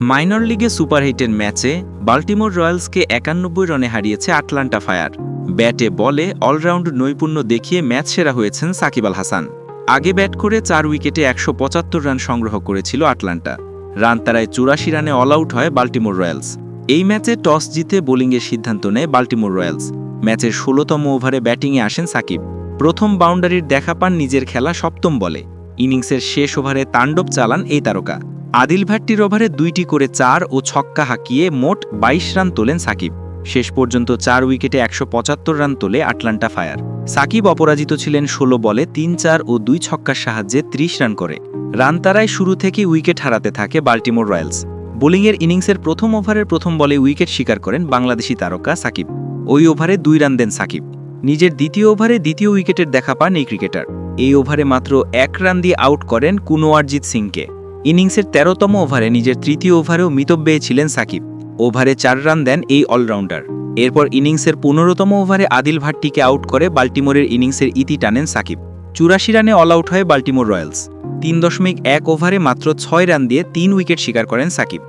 Minor লিগে সুপারহিটের ম্যাচে Baltimore রয়্যালসকে একানব্বই রানে হারিয়েছে আটলান্টা ফায়ার। ব্যাটে বলে অলরাউন্ড নৈপুণ্য দেখিয়ে ম্যাচ সেরা হয়েছেন সাকিব আল হাসান। আগে ব্যাট করে চার উইকেটে একশো পঁচাত্তর রান সংগ্রহ করেছিল আটলান্টা। রান তারায় চুরাশি রানে অল আউট হয় বাল্টিমোর রয়্যালস। এই ম্যাচে টস জিতে বোলিংয়ের সিদ্ধান্ত নেয় বাল্টিমোর রয়্যালস। ম্যাচের ষোলোতম ওভারে ব্যাটিংয়ে আসেন সাকিব। প্রথম বাউন্ডারির দেখা পান নিজের খেলা সপ্তম বলে। ইনিংসের শেষ ওভারে তাণ্ডব চালান এই তারকা। আদিল ভাট্টির ওভারে দুইটি করে চার ও ছক্কা হাঁকিয়ে মোট ২২ রান তোলেন সাকিব। শেষ পর্যন্ত চার উইকেটে একশো পঁচাত্তর রান তোলে আটলান্টা ফায়ার। সাকিব অপরাজিত ছিলেন ষোলো বলে তিন, চার ও দুই ছক্কার সাহায্যে ৩০ রান করে। রান তারায় শুরু থেকেই উইকেট হারাতে থাকে বাল্টিমোর রয়্যালস। বোলিংয়ের ইনিংসের প্রথম ওভারের প্রথম বলে উইকেট শিকার করেন বাংলাদেশি তারকা সাকিব। ওই ওভারে দুই রান দেন সাকিব। নিজের দ্বিতীয় ওভারে দ্বিতীয় উইকেটের দেখা পান এই ক্রিকেটার। এই ওভারে মাত্র এক রান দিয়ে আউট করেন কুনোয়ারজিৎ সিংকে। ইনিংসের তেরোতম ওভারে নিজের তৃতীয় ওভারেও মিতব্যয় ছিলেন সাকিব। ওভারে চার রান দেন এই অলরাউন্ডার। এরপর ইনিংসের পনেরোতম ওভারে আদিল ভাট্টিকে আউট করে বাল্টিমোরের ইনিংসের ইতি টানেন সাকিব। চুরাশি রানে অল আউট হয় বাল্টিমোর রয়্যালস। তিন দশমিক এক ওভারে মাত্র ছয় রান দিয়ে তিন উইকেট শিকার করেন সাকিব।